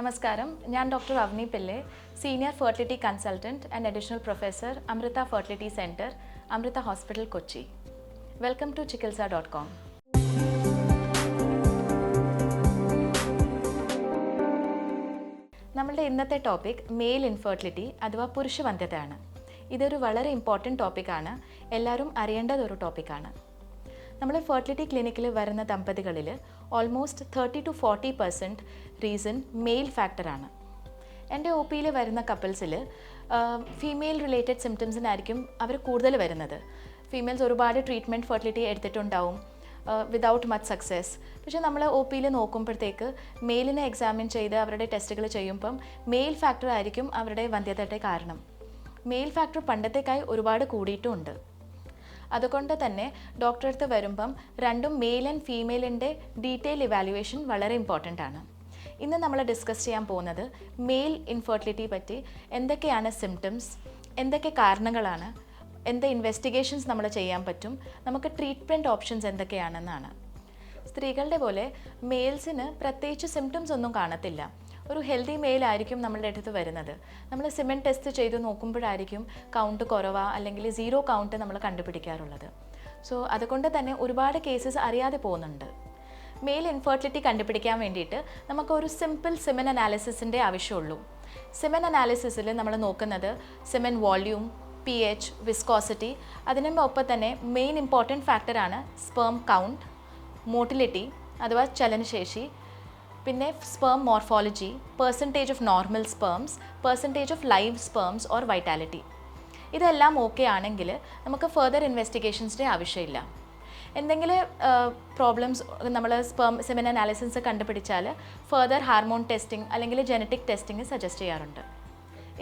നമസ്കാരം. ഞാൻ doctor Avani Pillai senior fertility consultant and additional professor Amrita fertility centre Amrita hospital Kochi. Welcome to Chikitsa dot com. നമ്മളുടെ ഇന്നത്തെ topic mail infertility അഥവാ പുരുഷവന്ധ്യതയാണ് ഇതൊരു വളരെ important ടോപ്പിക്കാണ്. എല്ലാവരും അറിയേണ്ടതൊരു ടോപ്പിക്കാണ്. നമ്മൾ ഫെർട്ടിലിറ്റി ക്ലിനിക്കിൽ വരുന്ന ദമ്പതികളിൽ almost thirty to forty percent reason male ഫാക്ടറാണ് എന്റെ ഒ പിയിൽ വരുന്ന കപ്പിൾസിൽ ഫീമെയിൽ റിലേറ്റഡ് സിംറ്റംസിനായിരിക്കും അവർ കൂടുതൽ വരുന്നത്. ഫീമെയിൽസ് ഒരുപാട് ട്രീറ്റ്മെന്റ് ഫെർട്ടിലിറ്റി എടുത്തിട്ടുണ്ടാവും വിതൗട്ട് മച്ച് സക്സസ് പക്ഷേ നമ്മൾ ഒ പിയിൽ നോക്കുമ്പോഴത്തേക്ക് മെയിലിനെ എക്സാമിൻ ചെയ്ത് അവരുടെ ടെസ്റ്റുകൾ ചെയ്യുമ്പം മെയിൽ ഫാക്ടർ ആയിരിക്കും അവരുടെ വന്ധ്യതയുടെ കാരണം. മെയിൽ ഫാക്ടർ പണ്ടത്തേക്കായി ഒരുപാട് കൂടിയിട്ടുമുണ്ട് അതുകൊണ്ട് തന്നെ ഡോക്ടറെ അടുത്ത് വരുമ്പം രണ്ടും മെയിൽ ആൻഡ് ഫീമെയിലിന്റെ ഡീറ്റെയിൽ ഇവാലുവേഷൻ വളരെ ഇമ്പോർട്ടന്റ് ആണ്. ഇന്ന് നമ്മൾ ഡിസ്കസ് ചെയ്യാൻ പോകുന്നത് മെയിൽ ഇൻഫെർട്ടിലിറ്റി പറ്റി എന്തൊക്കെയാണ് സിംറ്റംസ് എന്തൊക്കെ കാരണങ്ങളാണ് എന്ത് ഇൻവെസ്റ്റിഗേഷൻസ് നമ്മൾ ചെയ്യാൻ പറ്റും നമുക്ക് ട്രീറ്റ്മെന്റ് ഓപ്ഷൻസ് എന്തൊക്കെയാണെന്നാണ്. സ്ത്രീകളുടെ പോലെ മെയിൽസിന് പ്രത്യേകിച്ച് സിംറ്റംസ് ഒന്നും കാണത്തില്ല. ഒരു ഹെൽത്തി മെയിൽ ആയിരിക്കും നമ്മളുടെ അടുത്ത് വരുന്നത്. നമ്മൾ സിമെന്റ് ടെസ്റ്റ് ചെയ്ത് നോക്കുമ്പോഴായിരിക്കും കൗണ്ട് കുറവാ അല്ലെങ്കിൽ സീറോ കൗണ്ട് നമ്മൾ കണ്ടുപിടിക്കാറുള്ളത്. സോ അതുകൊണ്ട് തന്നെ ഒരുപാട് കേസസ് അറിയാതെ പോകുന്നുണ്ട്. മെയിൽ ഇൻഫെർട്ടിലിറ്റി കണ്ടുപിടിക്കാൻ വേണ്ടിയിട്ട് നമുക്ക് ഒരു സിമ്പിൾ സിമൻ അനാലിസിസിന്റെ ആവശ്യമുള്ളൂ. സിമൻ അനാലിസിസിൽ നമ്മൾ നോക്കുന്നത് semen volume P H viscosity അതിനൊപ്പം തന്നെ മെയിൻ ഇമ്പോർട്ടന്റ് ഫാക്ടറാണ് സ്പേം കൗണ്ട് മോട്ടിലിറ്റി അഥവാ ചലനശേഷി പിന്നെ sperm morphology percentage of normal sperms percentage of live sperms or vitality ഇതെല്ലാം ഓക്കെ ആണെങ്കിൽ നമുക്ക് ഫെർദർ ഇൻവെസ്റ്റിഗേഷൻസിന്റെ ആവശ്യമില്ല. എന്തെങ്കിലും പ്രോബ്ലംസ് നമ്മൾ സ്പേം സെമിൻ അനാലിസിസ് കണ്ടുപിടിച്ചാൽ ഫെർദർ ഹാർമോൺ ടെസ്റ്റിംഗ് അല്ലെങ്കിൽ ജനറ്റിക് ടെസ്റ്റിംഗ് സജസ്റ്റ് ചെയ്യാറുണ്ട്.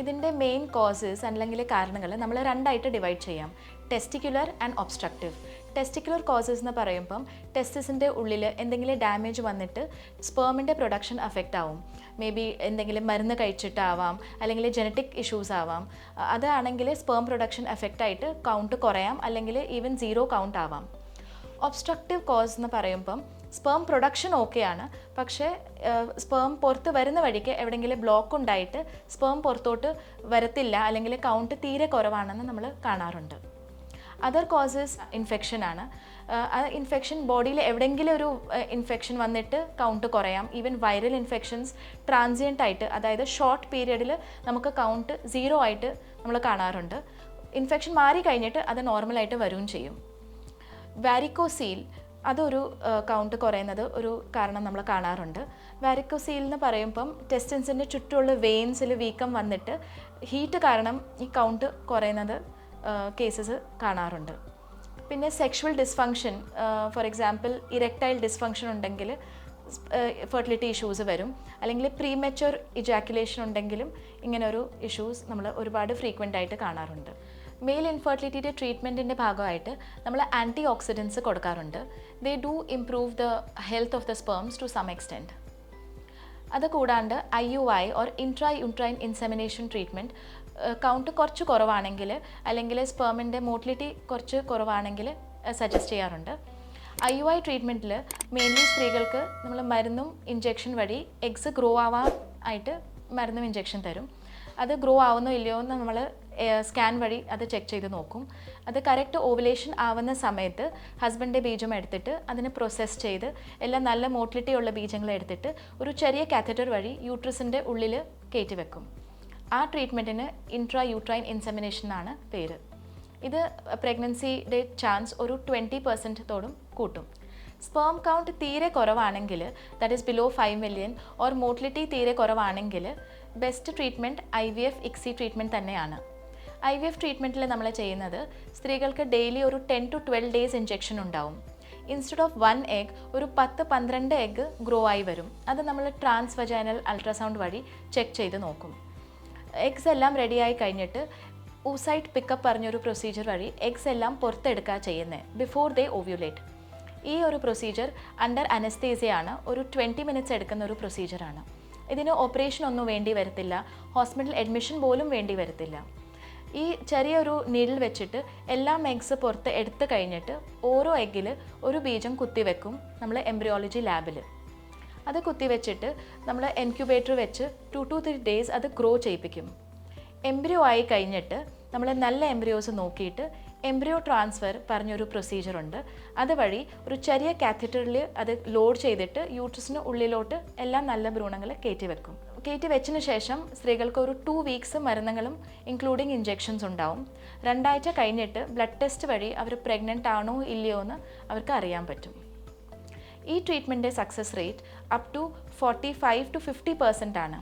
ഇതിന്റെ മെയിൻ കോസസ് അല്ലെങ്കിൽ കാരണങ്ങൾ നമ്മൾ രണ്ടായിട്ട് ഡിവൈഡ് ചെയ്യാം. Testicular and obstructive testicular causes എന്ന് പറയുമ്പം ടെസ്റ്റിസിന്റെ ഉള്ളിൽ എന്തെങ്കിലും ഡാമേജ് വന്നിട്ട് സ്പേമിന്റെ പ്രൊഡക്ഷൻ അഫക്റ്റ് ആവും. മേ ബി എന്തെങ്കിലും മരുന്ന് കഴിച്ചിട്ടാവാം അല്ലെങ്കിൽ ജനറ്റിക് ഇഷ്യൂസ് ആവാം. അതാണെങ്കിൽ സ്പേം പ്രൊഡക്ഷൻ എഫക്റ്റ് ആയിട്ട് കൗണ്ട് കുറയാം അല്ലെങ്കിൽ ഈവൻ സീറോ കൗണ്ട് ആവാം. ഒബ്സ്ട്രക്റ്റീവ് കോസ് എന്ന് പറയുമ്പം സ്പേം പ്രൊഡക്ഷൻ ഓക്കെയാണ് പക്ഷേ സ്പേം പുറത്ത് വരുന്ന വഴിക്ക് എവിടെയെങ്കിലും ബ്ലോക്ക് ഉണ്ടായിട്ട് സ്പേം പുറത്തോട്ട് വരത്തില്ല അല്ലെങ്കിൽ കൗണ്ട് തീരെ കുറവാണെന്ന് നമ്മൾ കാണാറുണ്ട്. അതർ കോസസ് ഇൻഫെക്ഷൻ ആണ്. ആ ഇൻഫെക്ഷൻ ബോഡിയിൽ എവിടെയെങ്കിലും ഒരു ഇൻഫെക്ഷൻ വന്നിട്ട് കൗണ്ട് കുറയാം. ഈവൻ വൈറൽ ഇൻഫെക്ഷൻസ് ട്രാൻസിയന്റ് ആയിട്ട് അതായത് ഷോർട്ട് പീരിയഡിൽ നമുക്ക് കൗണ്ട് സീറോ ആയിട്ട് നമ്മൾ കാണാറുണ്ട്. ഇൻഫെക്ഷൻ മാറി കഴിഞ്ഞിട്ട് അത് നോർമലായിട്ട് വരികയും ചെയ്യും. വാരിക്കോസീൽ അതൊരു കൗണ്ട് കുറയുന്നത് ഒരു കാരണം നമ്മൾ കാണാറുണ്ട്. വാരിക്കോസീൽ എന്ന് പറയുമ്പം ടെസ്റ്റൻസിന്റെ ചുറ്റുമുള്ള വെയിൻസിൽ വീക്കം വന്നിട്ട് ഹീറ്റ് കാരണം ഈ കൗണ്ട് കുറയുന്നത് കേസസ് കാണാറുണ്ട്. പിന്നെ sexual dysfunction for example erectile dysfunction ഉണ്ടെങ്കിൽ ഫെർട്ടിലിറ്റി ഇഷ്യൂസ് വരും. അല്ലെങ്കിൽ പ്രീമെച്ചുവർ ഇജാക്കുലേഷൻ ഉണ്ടെങ്കിലും ഇങ്ങനെ ഒരു ഇഷ്യൂസ് നമ്മൾ ഒരുപാട് ഫ്രീക്വന്റ് ആയിട്ട് കാണാറുണ്ട്. മെയിൽ ഇൻഫെർട്ടിലിറ്റിയുടെ ട്രീറ്റ്മെന്റിന്റെ ഭാഗമായിട്ട് നമ്മൾ ആന്റി ഓക്സിഡൻസ് കൊടുക്കാറുണ്ട്. They do improve the health of the sperms to some extent അത് കൂടാണ്ട് I U I or intrauterine insemination treatment count കുറച്ച് കുറവാണെങ്കിൽ അല്ലെങ്കിൽ സ്പേമിന്റെ മോട്ടിലിറ്റി കുറച്ച് കുറവാണെങ്കിൽ സജസ്റ്റ് ചെയ്യാറുണ്ട്. ഐ യു ഐ ട്രീറ്റ്മെന്റിൽ മെയിൻലി സ്ത്രീകൾക്ക് നമ്മൾ മരുന്നും ഇഞ്ചെക്ഷൻ വഴി എഗ്സ് ഗ്രോ ആവാൻ ആയിട്ട് മരുന്നും ഇഞ്ചെക്ഷൻ തരും. അത് ഗ്രോ ആവുന്നോ ഇല്ലയോ എന്ന് നമ്മൾ സ്കാൻ വഴി അത് ചെക്ക് ചെയ്ത് നോക്കും. അത് കറക്റ്റ് ഓവുലേഷൻ ആവുന്ന സമയത്ത് ഹസ്ബൻഡിന്റെ ബീജം എടുത്തിട്ട് അതിനെ പ്രോസസ്സ് ചെയ്ത് എല്ലാം നല്ല മോട്ടിലിറ്റി ഉള്ള ബീജങ്ങൾ എടുത്തിട്ട് ഒരു ചെറിയ കാത്തറ്റർ വഴി യൂട്രസിന്റെ ഉള്ളിൽ കയറ്റി വെക്കും. ആ ട്രീറ്റ്മെന്റിന് ഇൻട്രാ യൂട്രൈൻ ഇൻസെമിനേഷൻ എന്നാണ് പേര്. ഇത് പ്രഗ്നൻസിയുടെ ചാൻസ് ഒരു ട്വന്റി പെർസെന്റത്തോടും കൂട്ടും. സ്പേം കൗണ്ട് തീരെ കുറവാണെങ്കിൽ that is below five million or motility തീരെ കുറവാണെങ്കിൽ best treatment I V F ICSI treatment തന്നെയാണ്. ഐ വി എഫ് ട്രീറ്റ്മെന്റിൽ നമ്മൾ ചെയ്യുന്നത് സ്ത്രീകൾക്ക് ഡെയിലി ഒരു ten to twelve days injection ഉണ്ടാവും. ഇൻസ്റ്റെഡ് ഓഫ് വൺ എഗ് ഒരു പത്ത് പന്ത്രണ്ട് എഗ് ഗ്രോ ആയി വരും. അത് നമ്മൾ ട്രാൻസ് വജൈനൽ അൾട്രാസൗണ്ട് വഴി ചെക്ക് ചെയ്ത് നോക്കും. എഗ്സ് എല്ലാം റെഡിയായി കഴിഞ്ഞിട്ട് ഊസൈറ്റ് പിക്കപ്പ് പറഞ്ഞൊരു പ്രൊസീജിയർ വഴി എഗ്സ് എല്ലാം പുറത്തെടുക്കുക ചെയ്യുന്നത് ബിഫോർ ദേ ഓവ്യുലേറ്റ് ഈ ഒരു പ്രൊസീജിയർ അണ്ടർ അനസ്തേസിയാണ് ഒരു ട്വന്റി മിനിറ്റ്സ് എടുക്കുന്ന ഒരു പ്രൊസീജിയറാണ് ഇതിന് ഓപ്പറേഷൻ ഒന്നും വേണ്ടി വരത്തില്ല. ഹോസ്പിറ്റൽ അഡ്മിഷൻ പോലും വേണ്ടി വരത്തില്ല. ഈ ചെറിയൊരു നീഡിൽ വെച്ചിട്ട് എല്ലാ എഗ്സ് പുറത്ത് എടുത്തു കഴിഞ്ഞിട്ട് ഓരോ എഗ്ഗിൽ ഒരു ബീജം കുത്തിവെക്കും നമ്മൾ എംബ്രിയോളജി ലാബിൽ അത് കുത്തിവെച്ചിട്ട് നമ്മൾ എൻക്യുബേറ്റർ വെച്ച് ടു ടു ത്രീ ഡേയ്സ് അത് ഗ്രോ ചെയ്യിപ്പിക്കും. എംബ്രിയോ ആയി കഴിഞ്ഞിട്ട് നമ്മൾ നല്ല എംബ്രിയോസ് നോക്കിയിട്ട് എംബ്രിയോ ട്രാൻസ്ഫർ പറഞ്ഞൊരു പ്രൊസീജിയറുണ്ട് അതുവഴി ഒരു ചെറിയ കാത്തറ്ററിൽ അത് ലോഡ് ചെയ്തിട്ട് യൂട്രസിന് ഉള്ളിലോട്ട് എല്ലാ നല്ല ഭ്രൂണങ്ങൾ കയറ്റി വെക്കും. കയറ്റി വെച്ചതിന് ശേഷം സ്ത്രീകൾക്ക് ഒരു ടു വീക്സ് മരുന്നുകളും ഇൻക്ലൂഡിങ് ഇഞ്ചെക്ഷൻസ് ഉണ്ടാവും. രണ്ടാഴ്ച കഴിഞ്ഞിട്ട് ബ്ലഡ് ടെസ്റ്റ് വഴി അവർ പ്രഗ്നന്റ് ആണോ ഇല്ലയോ എന്ന് അവർക്ക് അറിയാൻ പറ്റും. ഈ treatment success rate up to forty five to fifty percent ആണ്.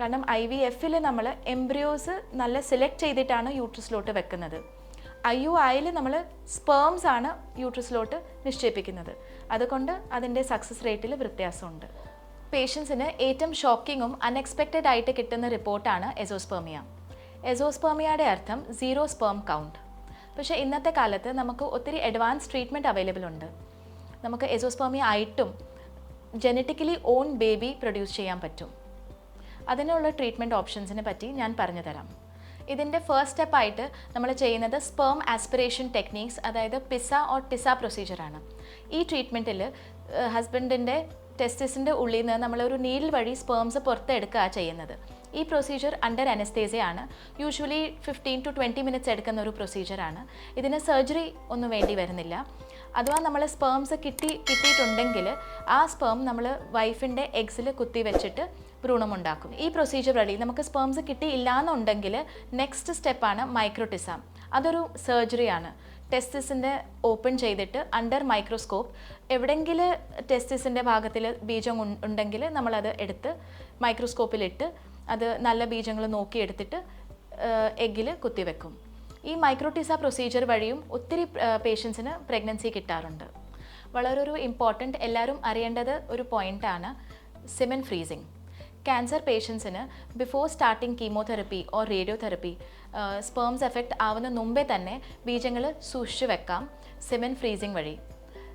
കാരണം ഐ വി എഫിൽ നമ്മൾ എംബ്രിയോസ് നല്ല സെലക്ട് ചെയ്തിട്ടാണ് യൂട്രസിലോട്ട് വെക്കുന്നത്. ഐ യു ഐയിൽ നമ്മൾ സ്പേംസ് ആണ് യൂട്രസിലോട്ട് നിക്ഷേപിക്കുന്നത്. അതുകൊണ്ട് അതിന്റെ സക്സസ് റേറ്റിൽ വ്യത്യാസമുണ്ട്. പേഷ്യൻസിന് ഏറ്റവും ഷോക്കിങ്ങും അൺഎക്സ്പെക്റ്റഡ് ആയിട്ട് കിട്ടുന്ന റിപ്പോർട്ടാണ് എസോസ്പേമിയ എസോസ്പേമിയയുടെ അർത്ഥം സീറോ സ്പേം കൗണ്ട് പക്ഷേ ഇന്നത്തെ കാലത്ത് നമുക്ക് ഒത്തിരി അഡ്വാൻസ് ട്രീറ്റ്മെന്റ് അവൈലബിൾ ഉണ്ട്. നമുക്ക് എസോസ്പേമിയ ആയിട്ടും ജനറ്റിക്കലി ഓൺ ബേബി പ്രൊഡ്യൂസ് ചെയ്യാൻ പറ്റും. അതിനുള്ള ട്രീറ്റ്മെന്റ് ഓപ്ഷൻസിനെ പറ്റി ഞാൻ പറഞ്ഞു തരാം. ഇതിന്റെ ഫസ്റ്റ് സ്റ്റെപ്പായിട്ട് നമ്മൾ ചെയ്യുന്നത് സ്പേം ആസ്പിറേഷൻ ടെക്നീക്സ് അതായത് പിസ ഓർ ടിസ പ്രൊസീജിയറാണ് ഈ ട്രീറ്റ്മെന്റിൽ ഹസ്ബൻഡിന്റെ ടെസ്റ്റിസിന്റെ ഉള്ളിൽ നിന്ന് നമ്മളൊരു നീഡിൽ വഴി സ്പേംസ് പുറത്തെടുക്കുക ചെയ്യുന്നത്. ഈ procedure under അനസ്തേസിയാണ് usually fifteen to twenty minutes എടുക്കുന്ന ഒരു പ്രൊസീജിയറാണ് ഇതിന് സർജറി ഒന്നും വേണ്ടി വരുന്നില്ല. അഥവാ നമ്മൾ സ്പേംസ് കിട്ടി കിട്ടിയിട്ടുണ്ടെങ്കിൽ ആ സ്പേം നമ്മൾ വൈഫിന്റെ എഗ്സിൽ കുത്തി വെച്ചിട്ട് ഭ്രൂണമുണ്ടാക്കും. ഈ പ്രൊസീജിയർ വഴി നമുക്ക് സ്പേംസ് കിട്ടിയില്ല എന്നുണ്ടെങ്കിൽ നെക്സ്റ്റ് സ്റ്റെപ്പാണ് മൈക്രോട്ടിസം അതൊരു സർജറിയാണ് ടെസ്റ്റിസിന്റെ ഓപ്പൺ ചെയ്തിട്ട് അണ്ടർ മൈക്രോസ്കോപ്പ് എവിടെയെങ്കിലും ടെസ്റ്റിസിന്റെ ഭാഗത്തിൽ ബീജം ഉണ്ടെങ്കിൽ നമ്മളത് എടുത്ത് മൈക്രോസ്കോപ്പിലിട്ട് അത് നല്ല ബീജങ്ങൾ നോക്കിയെടുത്തിട്ട് എഗ്ഗിൽ കുത്തിവെക്കും ഈ മൈക്രോട്ടിസ പ്രൊസീജിയർ വഴിയും ഒത്തിരി പേഷ്യൻസിന് പ്രഗ്നൻസി കിട്ടാറുണ്ട്. വളരെ ഒരു ഇമ്പോർട്ടന്റ് എല്ലാവരും അറിയേണ്ടത് ഒരു പോയിന്റാണ് സിമൻ ഫ്രീസിങ് ക്യാൻസർ പേഷ്യൻസിന് before starting chemotherapy or radiotherapy sperms effect ആവുന്ന മുമ്പേ തന്നെ ബീജങ്ങൾ സൂക്ഷിച്ചു വെക്കാം സിമൻ ഫ്രീസിങ് വഴി.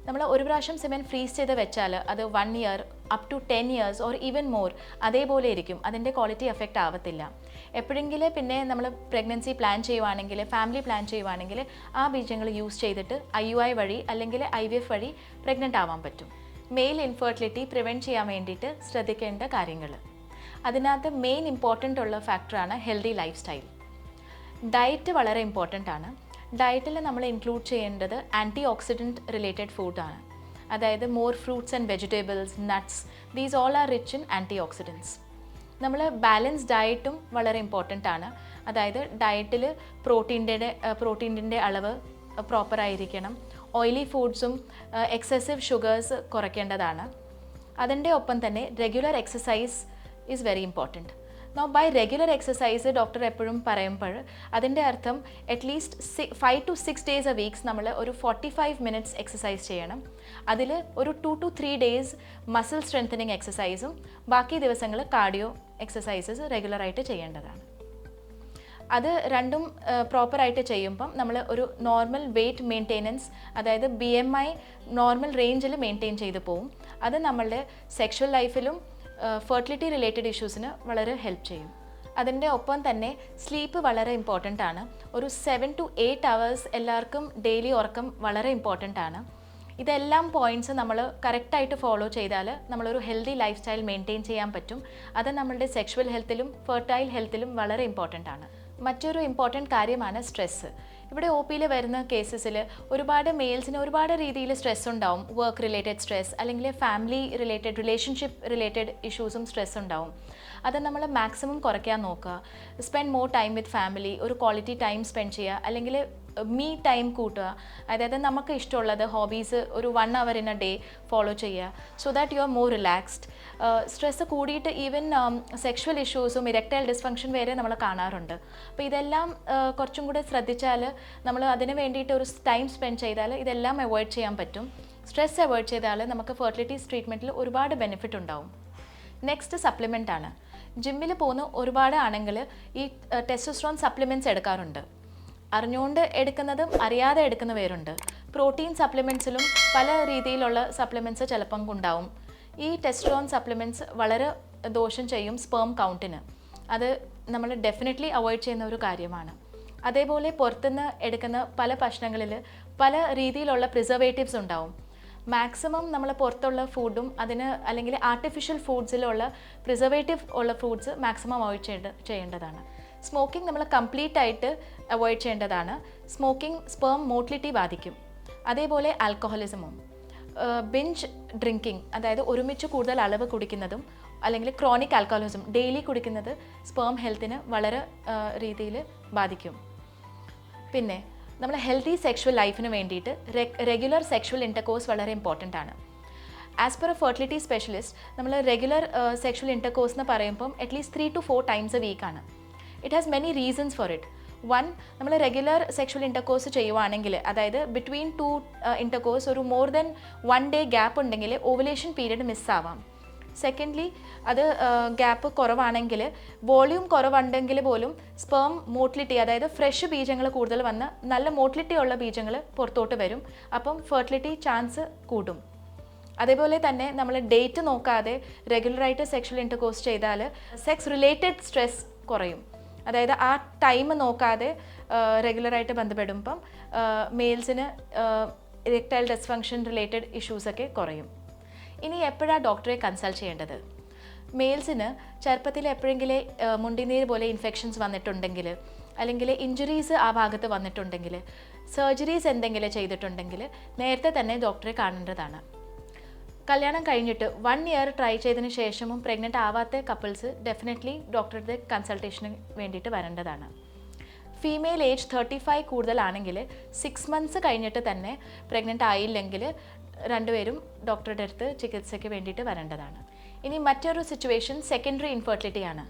നമ്മൾ ഒരു പ്രാവശ്യം സിമെന്റ് ഫ്രീസ് ചെയ്ത് വെച്ചാൽ അത് one year up to ten years or even more അതേപോലെ ഇരിക്കും. അതിന്റെ ക്വാളിറ്റി എഫക്റ്റ് ആവത്തില്ല. എപ്പോഴെങ്കിലും പിന്നെ നമ്മൾ പ്രഗ്നൻസി പ്ലാൻ ചെയ്യുവാണെങ്കിൽ ഫാമിലി പ്ലാൻ ചെയ്യുവാണെങ്കിൽ ആ ബീജങ്ങൾ യൂസ് ചെയ്തിട്ട് ഐ യു ഐ വഴി അല്ലെങ്കിൽ ഐ വി എഫ് വഴി പ്രഗ്നന്റ് ആവാൻ പറ്റും. മെയിൽ ഇൻഫെർട്ടിലിറ്റി പ്രിവെന്റ് ചെയ്യാൻ വേണ്ടിയിട്ട് ശ്രദ്ധിക്കേണ്ട കാര്യങ്ങൾ അതിനകത്ത് മെയിൻ ഇമ്പോർട്ടന്റ് ഉള്ള ഫാക്ടറാണ് ഹെൽത്തി ലൈഫ് സ്റ്റൈൽ ഡയറ്റ് വളരെ ഇമ്പോർട്ടന്റ് ആണ്. ഡയറ്റിൽ നമ്മൾ ഇൻക്ലൂഡ് ചെയ്യേണ്ടത് ആന്റി ഓക്സിഡന്റ് റിലേറ്റഡ് ഫുഡാണ് അതായത് more fruits and vegetables nuts these all are rich in antioxidants നമ്മൾ ബാലൻസ് ഡയറ്റും വളരെ ഇമ്പോർട്ടന്റ് ആണ്. അതായത് ഡയറ്റിൽ പ്രോട്ടീന്റെ പ്രോട്ടീന്റെ അളവ് പ്രോപ്പർ ആയിരിക്കണം. ഓയിലി ഫുഡ്സും എക്സസീവ് ഷുഗേഴ്സ് കുറയ്ക്കേണ്ടതാണ്. അതിന്റെ ഒപ്പം തന്നെ regular exercise is very important no by regular exercise doctor എപ്പോഴും പറയുമ്പോൾ അതിന്റെ അർത്ഥം at least five to six days a weeks നമ്മൾ ഒരു ഫോർട്ടി ഫൈവ് മിനിറ്റ്സ് എക്സസൈസ് ചെയ്യണം. അതിൽ ഒരു two to three days muscle strengthening എക്സസൈസും ബാക്കി ദിവസങ്ങൾ കാർഡിയോ എക്സസൈസസ് റെഗുലറായിട്ട് ചെയ്യേണ്ടതാണ്. അത് രണ്ടും പ്രോപ്പറായിട്ട് ചെയ്യുമ്പം നമ്മൾ ഒരു നോർമൽ വെയ്റ്റ് മെയിന്റെനൻസ് അതായത് ബി എം ഐ നോർമൽ റേഞ്ചിൽ മെയിന്റെയിൻ ചെയ്ത് പോവും. അത് നമ്മളുടെ സെക്ഷൽ ലൈഫിലും ഫെർട്ടിലിറ്റി റിലേറ്റഡ് ഇഷ്യൂസിന് വളരെ ഹെൽപ്പ് ചെയ്യും. അതിന്റെ ഒപ്പം തന്നെ സ്ലീപ്പ് വളരെ ഇമ്പോർട്ടന്റ് ആണ്. ഒരു സെവൻ ടു എയ്റ്റ് അവേഴ്സ് എല്ലാവർക്കും ഡെയിലി ഉറക്കം വളരെ ഇമ്പോർട്ടന്റ് ആണ്. ഇതെല്ലാം പോയിന്റ്സ് നമ്മൾ കറക്റ്റായിട്ട് ഫോളോ ചെയ്താൽ നമ്മളൊരു ഹെൽത്തി ലൈഫ് സ്റ്റൈൽ മെയിന്റെയിൻ ചെയ്യാൻ പറ്റും. അത് നമ്മളുടെ സെക്ഷുവൽ ഹെൽത്തിലും ഫെർട്ടൈൽ ഹെൽത്തിലും വളരെ ഇമ്പോർട്ടന്റ് ആണ്. മറ്റൊരു ഇമ്പോർട്ടന്റ് കാര്യമാണ് സ്ട്രെസ്സ് ഇവിടെ ഒ പിയിൽ വരുന്ന കേസസിൽ ഒരുപാട് മെയിൽസിന് ഒരുപാട് രീതിയിൽ സ്ട്രെസ് ഉണ്ടാവും. വർക്ക് റിലേറ്റഡ് സ്ട്രെസ് അല്ലെങ്കിൽ ഫാമിലി റിലേറ്റഡ് റിലേഷൻഷിപ്പ് റിലേറ്റഡ് ഇഷ്യൂസും സ്ട്രെസ് ഉണ്ടാവും. അത് നമ്മൾ മാക്സിമം കുറയ്ക്കാൻ നോക്കുക. Spend more time with family ഒരു ക്വാളിറ്റി ടൈം സ്പെൻഡ് ചെയ്യുക. അല്ലെങ്കിൽ മീ ടൈം കൂട്ടുക. അതായത് നമുക്ക് ഇഷ്ടമുള്ളത് ഹോബീസ് ഒരു one hour in a day follow ചെയ്യുക. So that you are more relaxed stress കൂടിയിട്ട് ഈവൻ സെക്ഷൽ ഇഷ്യൂസും ഇരക്ടൈൽ ഡിസ്ഫങ്ഷൻ വരെ നമ്മൾ കാണാറുണ്ട്. അപ്പോൾ ഇതെല്ലാം കുറച്ചും കൂടെ ശ്രദ്ധിച്ചാൽ നമ്മൾ അതിന് വേണ്ടിയിട്ട് ഒരു ടൈം സ്പെൻഡ് ചെയ്താൽ ഇതെല്ലാം അവോയ്ഡ് ചെയ്യാൻ പറ്റും. സ്ട്രെസ് അവോയ്ഡ് ചെയ്താൽ നമുക്ക് ഫെർട്ടിലിറ്റി ട്രീറ്റ്മെന്റിൽ ഒരുപാട് ബെനിഫിറ്റ് ഉണ്ടാവും. നെക്സ്റ്റ് സപ്ലിമെന്റ് ആണ്. ജിമ്മിൽ പോകുന്ന ഒരുപാട് ആണെങ്കിൽ ഈ ടെസ്റ്റോസ്ട്രോൺ സപ്ലിമെന്റ്സ് എടുക്കാറുണ്ട്. അറിഞ്ഞുകൊണ്ട് എടുക്കുന്നതും അറിയാതെ എടുക്കുന്നവരുണ്ട് പ്രോട്ടീൻ സപ്ലിമെന്റ്സിലും പല രീതിയിലുള്ള സപ്ലിമെന്റ്സ് ചിലപ്പം ഉണ്ടാവും. ഈ ടെസ്റ്റോൺ സപ്ലിമെന്റ്സ് വളരെ ദോഷം ചെയ്യും സ്പേം കൗണ്ടിന്. അത് നമ്മൾ ഡെഫിനറ്റ്ലി അവോയ്ഡ് ചെയ്യുന്ന ഒരു കാര്യമാണ്. അതേപോലെ പുറത്തുനിന്ന് എടുക്കുന്ന പല ഭക്ഷണങ്ങളിൽ പല രീതിയിലുള്ള പ്രിസർവേറ്റീവ്സ് ഉണ്ടാവും. മാക്സിമം നമ്മൾ പുറത്തുള്ള ഫുഡും അതിന് അല്ലെങ്കിൽ ആർട്ടിഫിഷ്യൽ ഫുഡ്സിലുള്ള പ്രിസർവേറ്റീവ് ഉള്ള ഫുഡ്സ് മാക്സിമം അവോയ്ഡ് ചെയ്യേണ്ട ചെയ്യേണ്ടതാണ്. സ്മോക്കിംഗ് നമ്മൾ കംപ്ലീറ്റ് ആയിട്ട് അവോയ്ഡ് ചെയ്യേണ്ടതാണ്. സ്മോക്കിംഗ് സ്പേം മോട്ടിലിറ്റി ബാധിക്കും. അതേപോലെ ആൽക്കഹോളിസമും ബിഞ്ച് ഡ്രിങ്കിങ് അതായത് ഒരുമിച്ച് കൂടുതൽ അളവ് കുടിക്കുന്നതും അല്ലെങ്കിൽ ക്രോണിക് ആൽക്കഹോളിസം ഡെയിലി കുടിക്കുന്നത് സ്പേം ഹെൽത്തിന് വളരെ രീതിയിൽ ബാധിക്കും. പിന്നെ നമ്മൾ ഹെൽത്തി സെക്ഷുവൽ ലൈഫിന് വേണ്ടിയിട്ട് റെഗുലർ സെക്ഷുവൽ ഇന്റർകോഴ്സ് വളരെ ഇമ്പോർട്ടന്റ് ആണ്. As per a fertility specialist നമ്മൾ റെഗുലർ സെക്ഷുവൽ ഇന്റർകോഴ്സ് എന്ന് പറയുമ്പം at least three to four times a വീക്കാണ് it has many reasons for it one നമ്മൾ റെഗുലർ സെക്ഷൽ ഇന്റർകോഴ്സ് ചെയ്യുവാണെങ്കിൽ അതായത് ബിറ്റ്വീൻ ടു ഇന്റർകോഴ്സ് ഒരു more than one day gap ഉണ്ടെങ്കിൽ ovulation period മിസ്സാവാം secondly അത് gap കുറവാണെങ്കിൽ വോളിയൂം കുറവുണ്ടെങ്കിൽ പോലും സ്പേം മോട്ടിലിറ്റി അതായത് ഫ്രഷ് ബീജങ്ങൾ കൂടുതൽ വന്ന് നല്ല മോട്ടിലിറ്റി ഉള്ള ബീജങ്ങൾ പുറത്തോട്ട് വരും. അപ്പം ഫെർട്ടിലിറ്റി ചാൻസ് കൂടും. അതേപോലെ തന്നെ നമ്മൾ ഡേറ്റ് നോക്കാതെ റെഗുലറായിട്ട് സെക്ഷൽ ഇന്റർകോഴ്സ് ചെയ്താൽ സെക്സ് റിലേറ്റഡ് സ്ട്രെസ് കുറയും. അതായത് ആ ടൈം നോക്കാതെ റെഗുലറായിട്ട് ബന്ധപ്പെടുമ്പം മെയിൽസിന് ഇറക്ടൈൽ ഡിസ്ഫങ്ഷൻ റിലേറ്റഡ് ഇഷ്യൂസൊക്കെ കുറയും. ഇനി എപ്പോഴാണ് ഡോക്ടറെ കൺസൾട്ട് ചെയ്യേണ്ടത്? മെയിൽസിന് ചെറുപ്പത്തിൽ എപ്പോഴെങ്കിലും മുണ്ടിനീര് പോലെ ഇൻഫെക്ഷൻസ് വന്നിട്ടുണ്ടെങ്കിൽ അല്ലെങ്കിൽ ഇഞ്ചുറീസ് ആ ഭാഗത്ത് വന്നിട്ടുണ്ടെങ്കിൽ സർജറീസ് എന്തെങ്കിലും ചെയ്തിട്ടുണ്ടെങ്കിൽ നേരത്തെ തന്നെ ഡോക്ടറെ കാണേണ്ടതാണ്. കല്യാണം കഴിഞ്ഞിട്ട് വൺ ഇയർ ട്രൈ ചെയ്തതിന് ശേഷവും പ്രഗ്നന്റ് ആവാത്ത കപ്പിൾസ് ഡെഫിനറ്റ്ലി ഡോക്ടറുടെ കൺസൾട്ടേഷന് വേണ്ടിയിട്ട് വരേണ്ടതാണ്. ഫീമെയിൽ ഏജ് തേർട്ടി ഫൈവ് കൂടുതലാണെങ്കിൽ സിക്സ് മന്ത്സ് കഴിഞ്ഞിട്ട് തന്നെ പ്രഗ്നന്റ് ആയില്ലെങ്കിൽ രണ്ടുപേരും ഡോക്ടറുടെ അടുത്ത് ചികിത്സയ്ക്ക് വേണ്ടിയിട്ട് വരേണ്ടതാണ്. ഇനി മറ്റൊരു സിറ്റുവേഷൻ സെക്കൻഡറി ഇൻഫെർട്ടിലിറ്റി ആണ്.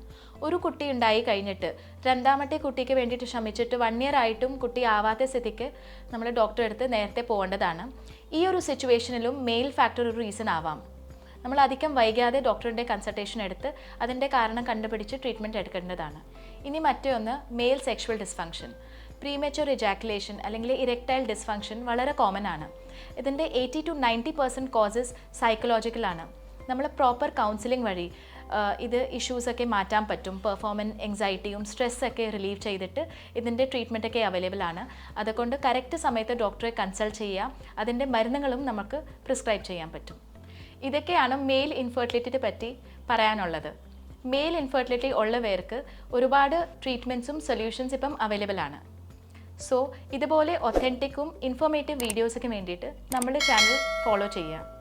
ഒരു കുട്ടി ഉണ്ടായി കഴിഞ്ഞിട്ട് രണ്ടാമത്തെ കുട്ടിക്ക് വേണ്ടിയിട്ട് ശ്രമിച്ചിട്ട് വൺ ഇയർ ആയിട്ടും കുട്ടി ആവാത്ത സ്ഥിതിക്ക് നമ്മൾ ഡോക്ടറെ അടുത്ത് നേരത്തെ പോകേണ്ടതാണ്. ഈ ഒരു സിറ്റുവേഷനിലും മെയിൽ ഫാക്ടർ ഒരു റീസൺ ആവാം. നമ്മൾ അധികം വൈകാതെ ഡോക്ടറിന്റെ കൺസൾട്ടേഷൻ എടുത്ത് അതിന്റെ കാരണം കണ്ടുപിടിച്ച് ട്രീറ്റ്മെന്റ് എടുക്കേണ്ടതാണ്. ഇനി മറ്റൊന്ന് male sexual dysfunction premature ejaculation അല്ലെങ്കിൽ ഇറക്ടൈൽ ഡിസ്ഫങ്ഷൻ വളരെ കോമൺ ആണ്. ഇതിന്റെ eighty to ninety percent causes സൈക്കോളജിക്കലാണ് നമ്മൾ പ്രോപ്പർ കൗൺസിലിംഗ് വഴി ഇത് ഇഷ്യൂസൊക്കെ മാറ്റാൻ പറ്റും. പെർഫോമൻസ് എങ്സൈറ്റിയും സ്ട്രെസ്സൊക്കെ റിലീവ് ചെയ്തിട്ട് ഇതിന്റെ ട്രീറ്റ്മെന്റൊക്കെ അവൈലബിൾ ആണ്. അതുകൊണ്ട് കറക്റ്റ് സമയത്ത് ഡോക്ടറെ കൺസൾട്ട് ചെയ്യുക. അതിന്റെ മരുന്നുകളും നമുക്ക് പ്രിസ്ക്രൈബ് ചെയ്യാൻ പറ്റും. ഇതൊക്കെയാണ് മെയിൽ ഇൻഫെർട്ടിലിറ്റിയെ പറ്റി പറയാനുള്ളത്. മെയിൽ ഇൻഫെർട്ടിലിറ്റി ഉള്ളവർക്ക് ഒരുപാട് ട്രീറ്റ്മെന്റ്സും സൊല്യൂഷൻസ് ഇപ്പം അവൈലബിൾ ആണ്. സോ ഇതുപോലെ ഒത്തന്റിക്കും ഇൻഫോർമേറ്റീവ് വീഡിയോസൊക്കെ വേണ്ടിയിട്ട് നമ്മുടെ ചാനൽ ഫോളോ ചെയ്യുക.